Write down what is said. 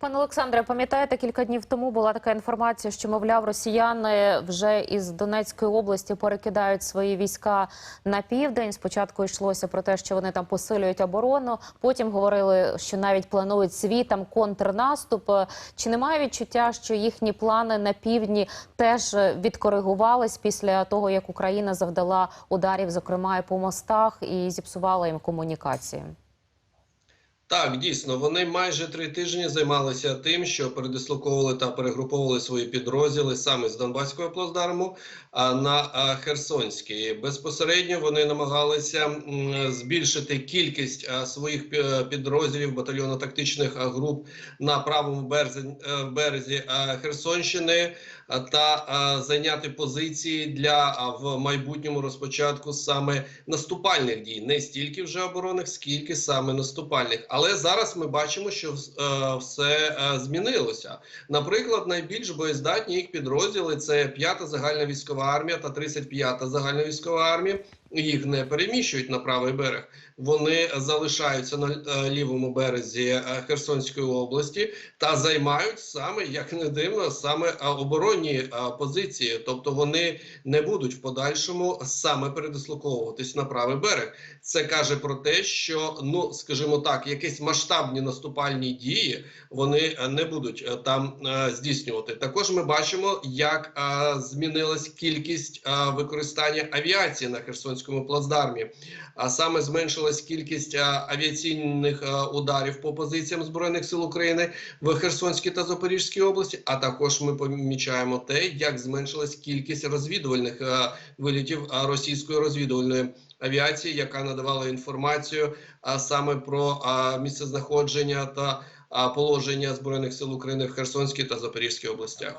Пане Олександре, пам'ятаєте, кілька днів тому була така інформація, що мовляв, росіяни вже із Донецької області перекидають свої війська на південь. Спочатку йшлося про те, що вони там посилюють оборону. Потім говорили, що навіть планують свій там контрнаступ. Чи немає відчуття, що їхні плани на півдні теж відкоригувались після того, як Україна завдала ударів, зокрема і по мостах, і зіпсувала їм комунікації? Так, дійсно, вони майже три тижні займалися тим, що передислоковували та перегруповували свої підрозділи саме з Донбаського плацдарму на Херсонський. Безпосередньо вони намагалися збільшити кількість своїх пі- підрозділів батальйонно-тактичних груп на правому е, березі Херсонщини та зайняти позиції для в майбутньому розпочатку саме наступальних дій, не стільки вже оборонних, скільки саме наступальних. Але зараз ми бачимо, що е, все е, змінилося. Наприклад, найбільш боєздатні їх підрозділи це 5-та загальна військова армія та 35-та загальна військова армія. Їх не переміщують на правий берег. Вони залишаються на е, лівому березі е, Херсонської області та займають саме, як не дивно, саме е, оборонні позиції. Тобто вони не будуть в подальшому саме передислоковуватись на правий берег. Це каже про те, що ну скажімо так, якісь масштабні наступальні дії вони не будуть там здійснювати. Також ми бачимо, як змінилась кількість використання авіації на Херсонському плацдармі, а саме зменшилась кількість е, авіаційних е, ударів по позиціям збройних сил України в Херсонській та Запорізькій області. А також ми помічаємо те, як зменшилась кількість розвідувальних е, вилітів російської розвідувальної авіації, яка надавала інформацію а саме про а, місцезнаходження та положення збройних сил України в Херсонській та Запорізькій областях.